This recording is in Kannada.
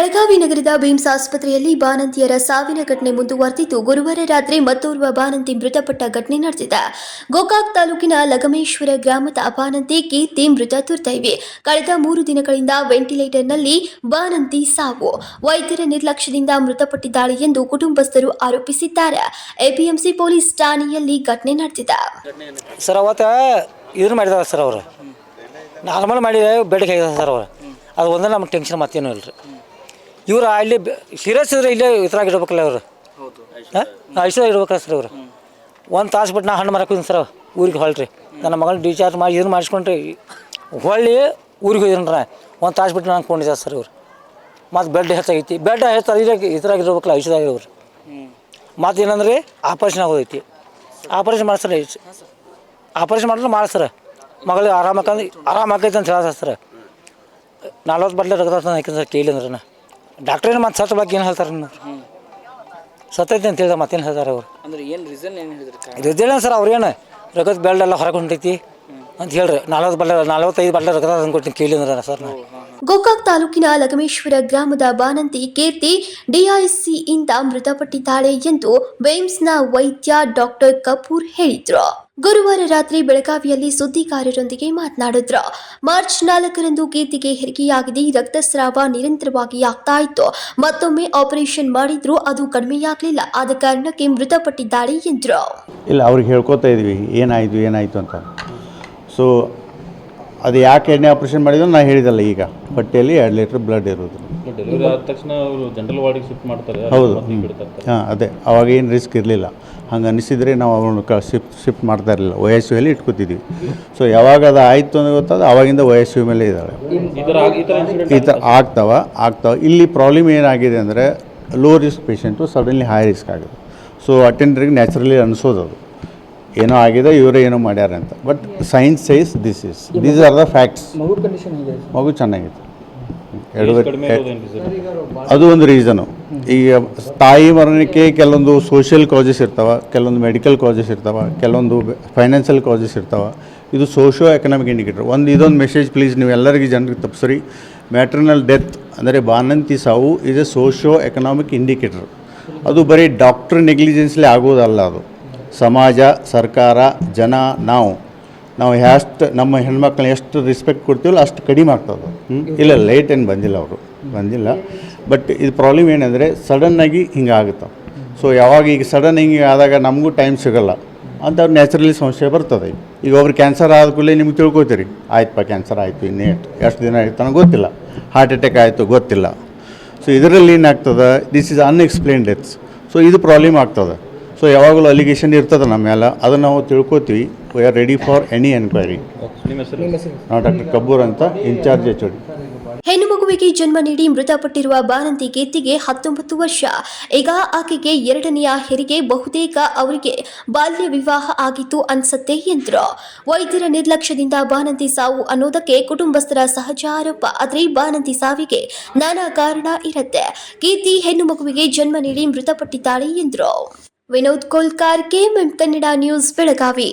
ಬೆಳಗಾವಿ ನಗರದ ಭೀಮ್ಸ್ ಆಸ್ಪತ್ರೆಯಲ್ಲಿ ಬಾನಂತಿಯರ ಸಾವಿನ ಘಟನೆ ಮುಂದುವರೆದಿದ್ದು ಗುರುವಾರ ರಾತ್ರಿ ಮತ್ತೋರ್ವ ಬಾನಂತಿ ಮೃತಪಟ್ಟ ಘಟನೆ ನಡೆದಿದೆ. ಗೋಕಾಕ್ ತಾಲೂಕಿನ ಲಗಮೇಶ್ವರ ಗ್ರಾಮದ ಅಪಾನಂತಿ ಕೀರ್ತಿ ಮೃತ ತುರ್ತೈವೆ ಕಳೆದ ಮೂರು ದಿನಗಳಿಂದ ವೆಂಟಿಲೇಟರ್ನಲ್ಲಿ ಬಾನಂತಿ ಸಾವು. ವೈದ್ಯರ ನಿರ್ಲಕ್ಷ್ಯದಿಂದ ಮೃತಪಟ್ಟಿದ್ದಾಳೆ ಎಂದು ಕುಟುಂಬಸ್ಥರು ಆರೋಪಿಸಿದ್ದಾರೆ. ಎಪಿಎಂಸಿ ಪೊಲೀಸ್ ಠಾಣೆಯಲ್ಲಿ ಘಟನೆ ನಡೆದಿದೆ. ಸರ್ ಮಾಡಿದಾರೆ ಸರ್ ಅವರು. ನಾರ್ಮಲ್ ಮಾಡಿದ ಹೋಗಿದ್ದಾರೆ ಸರ್ ಅವರು. ಅದು ಒಂದೇ ನಮ್ಗೆ ಟೆನ್ಷನ್ ಮತ್ತೇನೂ ಇಲ್ಲ ರೀ ಇವ್ರು ಅಲ್ಲಿ ಸೀರಿಯಸ್ ಇದ್ರೆ ಇಲ್ಲೇ ಇದ್ರಾಗ ಇಡ್ಬೇಕಲ್ಲ ಇವರು. ಹಾಂ? ಐಶ್ವರ್ಯ ಇಡ್ಬೇಕಲ್ಲ ಸರ್ ಇವರು. ಒಂದು ತಾಸು ಬಿಟ್ಟು ನಾ ಹಣ್ಣು ಮರಕ್ಕೆ ಸರ್ ಊರಿಗೆ ಹೊಳ್ರಿ ನನ್ನ ಮಗನ ಡಿಚಾರ್ಜ್ ಮಾಡಿ ಇದನ್ನು ಮಾಡಿಸ್ಕೊಂಡ್ರಿ. ಹೊಳ್ಳಿ ಊರಿಗೆ ಹೋಗಿದ್ರ ಒಂದು ತಾಸು ಬಿಟ್ಟು ನಾನು ಕೊಂಡಿದ್ದೆ ಸರ್ ಇವರು. ಮತ್ತು ಬೆಡ್ ಹೆಚ್ಚಾಗೈತಿ. ಬೆಡ್ ಹೆಚ್ಚು ಇದ್ರಾಗ ಇದ್ರಾಗಿರ್ಬೇಕಲ್ಲ ಇರ್ಬೇಕಲ್ಲ ಐಶ್ವರ್ಯ ಇವ್ರು. ಮತ್ತು ಏನಂದ್ರೆ? ಆಪರೇಷನ್ ಆಗೋದೈತಿ. ಆಪರೇಷನ್ ಮಾಡ್ಸರ ಆಪರೇಷನ್ ಮಾಡಿದ್ರೆ ಮಾಡ್ಸರ ಮಗಳಿಗೆ ಆರಾಮ ಆಕೈತೆ ಅಂತ ಹೇಳ್ತಾರೆ ಸರ್. ನಲ್ವತ್ತು ಬಟ್ಲೆ ರಕ್ತ ಹಾಕಿದ್ರೆ ಸರ್ ಕೇಳಿ ಅಂದ್ರೆ ಡಾಕ್ಟ್ರ್ ಏನು ಮತ್ತೆ ಸತ್ತ ಬಗ್ಗೆ ಏನು ಹೇಳ್ತಾರೆ ನೀವು ಸತ್ತೈತೆ ಅಂತ ಹೇಳಿದ ಮತ್ತೇನು ಹೇಳ್ತಾರೆ ಅವ್ರು? ಅಂದ್ರೆ ಏನು ರೀಸನ್ ಏನು ಹೇಳಿದ್ರು ಸರ್ ಅವ್ರೇನು ರಗದ ಬೆಲ್ಡ್ ಎಲ್ಲ ಹೊರಗೆ ಹೊಂಟೈತಿ ಅಂತ ಹೇಳ್ರಿ. ನಲ್ವತ್ತು ಬಡ್ಲೆ ನಲ್ವತ್ತೈದು ಬಡ್ಲೆ ರಗದ ಅಂದ್ಕೊಡ್ತೀನಿ ಕೇಳಿ ಅಂದ್ರೆ ಸರ್ ನಾ ಗೋಕಾಕ್ ತಾಲೂಕಿನ ಲಗಮೇಶ್ವರ ಗ್ರಾಮದ ಬಾನಂತಿ ಕೀರ್ತಿ ಡಿಐಸಿಯಿಂದ ಮೃತಪಟ್ಟಿದ್ದಾಳೆ ಎಂದು ವೈಮ್ಸ್ನ ವೈದ್ಯ ಡಾಕ್ಟರ್ ಕಪೂರ್ ಹೇಳಿದ್ರು. ಗುರುವಾರ ರಾತ್ರಿ ಬೆಳಗಾವಿಯಲ್ಲಿ ಸುದ್ದಿಗಾರರೊಂದಿಗೆ ಮಾತನಾಡಿದ್ರು. ಮಾರ್ಚ್ ನಾಲ್ಕರಂದು ಕೀರ್ತಿಗೆ ಹೆರಿಗೆಯಾಗಿದೆ. ರಕ್ತಸ್ರಾವ ನಿರಂತರವಾಗಿ ಆಗ್ತಾ ಇತ್ತು. ಮತ್ತೊಮ್ಮೆ ಆಪರೇಷನ್ ಮಾಡಿದ್ರು ಅದು ಕಡಿಮೆಯಾಗಲಿಲ್ಲ. ಆದ ಕಾರಣಕ್ಕೆ ಮೃತಪಟ್ಟಿದ್ದಾಳೆ ಎಂದ್ರು. ಇಲ್ಲ, ಅವ್ರಿಗೆ ಹೇಳ್ಕೊತಾ ಇದ್ವಿ. ಏನಾಯಿತು ಏನಾಯಿತು ಅಂತ. ಸೊ ಅದು ಯಾಕೆ ಎಣ್ಣೆ ಆಪ್ರೇಷನ್ ಮಾಡಿದ್ರು ನಾನು ಹೇಳಿದಲ್ಲ ಈಗ. ಬಟ್ಟೆಯಲ್ಲಿ ಎರಡು ಲೀಟ್ರ್ ಬ್ಲಡ್ ಇರೋದು. ಡೆಲಿವರಿ ಆದ ತಕ್ಷಣ ಅವರು ಜನರಲ್ ವಾರ್ಡಿಗೆ ಶಿಫ್ಟ್ ಮಾಡ್ತಾರೆ ಹೌದು. ಹಾಂ ಅದೇ. ಅವಾಗ ಏನು ರಿಸ್ಕ್ ಇರಲಿಲ್ಲ. ಹಂಗೆ ಅನಿಸಿದರೆ ನಾವು ಅವನು ಕ ಶಿಫ್ಟ್ ಶಿಫ್ಟ್ ಮಾಡ್ತಾ ಇರಲಿಲ್ಲ. O S ಯುಲ್ಲಿ ಇಟ್ಕೋತಿದ್ವಿ. ಸೊ ಯಾವಾಗ ಅದು ಆಯಿತು ಅಂತ ಗೊತ್ತಾದ ಅವಾಗಿಂದ ಒ ಎಸ್ ಯು ಮೇಲೆ ಇದ್ದಾವೆ ಈ ಥರ ಆಗ್ತಾವ ಆಗ್ತಾವ. ಇಲ್ಲಿ ಪ್ರಾಬ್ಲಮ್ ಏನಾಗಿದೆ ಅಂದರೆ low risk patient suddenly high risk ಆಗಿದೆ. ಸೊ ಅಟೆಂಡರಿಗೆ ನ್ಯಾಚುರಲಿ ಅನಿಸೋದು ಅದು. ಏನೋ ಆಗಿದೆ ಇವರೇ ಏನೋ ಮಾಡ್ಯಾರ ಅಂತ. But science says this is these are the facts ಮಗು ಕಂಡೀಷನ್ ಮಗು ಚೆನ್ನಾಗಿತ್ತು ಅದು ಒಂದು ರೀಸನು ಈಗ ತಾಯಿ ಮರಣಕ್ಕೆ ಕೆಲವೊಂದು ಸೋಷಿಯಲ್ ಕಾಜಸ್ ಇರ್ತಾವೆ ಕೆಲವೊಂದು ಮೆಡಿಕಲ್ ಕಾಜಸ್ ಇರ್ತಾವೆ ಕೆಲವೊಂದು ಫೈನಾನ್ಷಿಯಲ್ ಕಾಜಸ್ ಇರ್ತಾವೆ. ಇದು ಸೋಷಿಯೋ ಎಕನಾಮಿಕ್ ಇಂಡಿಕೇಟರ್ ಒಂದು ಇದೊಂದು ಮೆಸೇಜ್ ಪ್ಲೀಸ್ ನೀವು ಎಲ್ಲರಿಗೂ ಜನರಿಗೆ ತಪ್ಪಿಸ್ರಿ ಮ್ಯಾಟ್ರನಲ್ ಡೆತ್ ಅಂದರೆ ಬಾನಂತಿ ಸಾವು is a socio economic indicator ಅದು ಬರೀ ಡಾಕ್ಟ್ರ್ ನೆಗ್ಲಿಜೆನ್ಸ್ಲಿ ಆಗೋದಲ್ಲ ಅದು. ಸಮಾಜ, ಸರ್ಕಾರ, ಜನ, ನಾವು. ನಾವು ಎಷ್ಟು ನಮ್ಮ ಹೆಣ್ಮಕ್ಳನ್ನ ಎಷ್ಟು ರಿಸ್ಪೆಕ್ಟ್ ಕೊಡ್ತೀವಲ್ಲ ಅಷ್ಟು ಕಡಿಮೆ ಆಗ್ತದೆ? ಇಲ್ಲ ಲೇಟ್ ಏನು ಬಂದಿಲ್ಲ ಅವರು. ಬಂದಿಲ್ಲ. ಬಟ್ ಇದು ಪ್ರಾಬ್ಲಮ್ ಏನಂದರೆ ಸಡನ್ನಾಗಿ ಹಿಂಗೆ ಆಗುತ್ತೆ. ಸೊ ಯಾವಾಗ ಈಗ ಸಡನ್ ಹಿಂಗೆ ಆದಾಗ ನಮಗೂ ಟೈಮ್ ಸಿಗೋಲ್ಲ. ಅಂತ ಅವ್ರು ನ್ಯಾಚುರಲಿ ಸಮಸ್ಯೆ ಬರ್ತದೆ. ಈಗ ಒಬ್ರು ಕ್ಯಾನ್ಸರ್ ಆದ ಕೂಡಲೇ ನಿಮ್ಗೆ ತಿಳ್ಕೊತೀರಿ. ಆಯ್ತಪ್ಪ ಕ್ಯಾನ್ಸರ್ ಆಯಿತು ಇನ್ನೇಟ್ ಎಷ್ಟು ದಿನ ಆಯ್ತು ಗೊತ್ತಿಲ್ಲ. ಹಾರ್ಟ್ ಅಟ್ಯಾಕ್ ಆಯಿತು, ಗೊತ್ತಿಲ್ಲ. ಸೊ ಇದರಲ್ಲಿ ಏನಾಗ್ತದೆ? This is unexplained deaths so ಇದು ಪ್ರಾಬ್ಲಮ್ ಆಗ್ತದೆ. ಸೊ ಯಾವಾಗಲೂ ಅಲಿಗೇಷನ್ ಇರ್ತದೆ ನಮ್ಮ ಮೇಲೆ ಅದನ್ನು ನಾವು ತಿಳ್ಕೊತೀವಿ. We are ready for any enquiry ನಾವು ಡಾಕ್ಟರ್ ಕಬ್ಬೂರ್ ಅಂತ ಇನ್ಚಾರ್ಜ್ ಎಚ್ ಡಿ. ಹೆಣ್ಣು ಮಗುವಿಗೆ ಜನ್ಮ ನೀಡಿ ಮೃತಪಟ್ಟಿರುವ ಬಾನಂತಿ ಕೀರ್ತಿಗೆ ಹತ್ತೊಂಬತ್ತು ವರ್ಷ. ಈಗ ಆಕೆಗೆ ಎರಡನೆಯ ಹೆರಿಗೆ ಬಹುತೇಕ ಅವರಿಗೆ ಬಾಲ್ಯ ವಿವಾಹ ಆಗಿತ್ತು ಅನ್ಸತ್ತೆ ಎಂದ್ರು. ವೈದ್ಯರ ನಿರ್ಲಕ್ಷ್ಯದಿಂದ ಬಾನಂತಿ ಸಾವು ಅನ್ನೋದಕ್ಕೆ ಕುಟುಂಬಸ್ಥರ ಸಹಜ ಆರೋಪ ಆದ್ರೆ ಬಾನಂತಿ ಸಾವಿಗೆ ನಾನಾ ಕಾರಣ ಇರುತ್ತೆ. ಕೀರ್ತಿ ಹೆಣ್ಣು ಮಗುವಿಗೆ ಜನ್ಮ ನೀಡಿ ಮೃತಪಟ್ಟಿದ್ದಾಳೆ ಎಂದ್ರು. Vinod Kolkar KMM Kannada news Belagavi